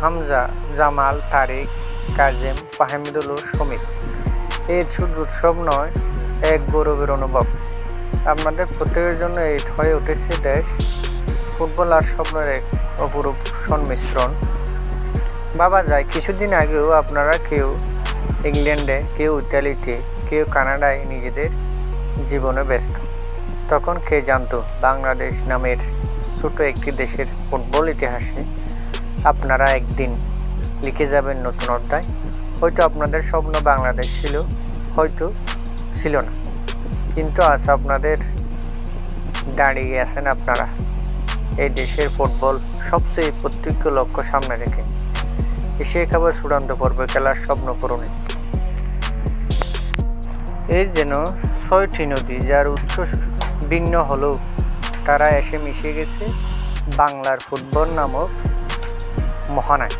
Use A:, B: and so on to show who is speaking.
A: হামজা জামাল তারিক কাজেম ফাহমিদুল সমীর এই শুধু উৎসব নয়, এক গৌরবের অনুভব। আপনাদের প্রত্যেকের জন্য এই হয়ে উঠেছে দেশ, ফুটবল আর স্বপ্নের এক অপরূপ সংমিশ্রণ বাবা যায়, কিছুদিন আগেও আপনারা কেউ ইংল্যান্ডে, কেউ ইতালিতে, কেউ কানাডায় নিজেদের জীবনে ব্যস্ত। তখন কে জানতো, বাংলাদেশ নামের ছোট একটি দেশের ফুটবল ইতিহাসে আপনারা একদিন লিখে যাবেন নতুন অধ্যায়। হয়তো আপনাদের স্বপ্ন বাংলাদেশ ছিল, হয়তো ছিল না। কিন্তু আজ আপনাদের দাঁড়িয়ে আছেন আপনারা। এই দেশের ফুটবল সবচেয়ে প্রত্যক্ষ লক্ষ্য সামনে রেখে। এশিয়া কাপের চূড়ান্ত পর্বে খেলার স্বপ্ন পূরণে। এই যেন ছয়টি নদী, যার উৎস ভিন্ন হলেও তারা এসে মিশে গেছে বাংলার ফুটবল নামক মহানায়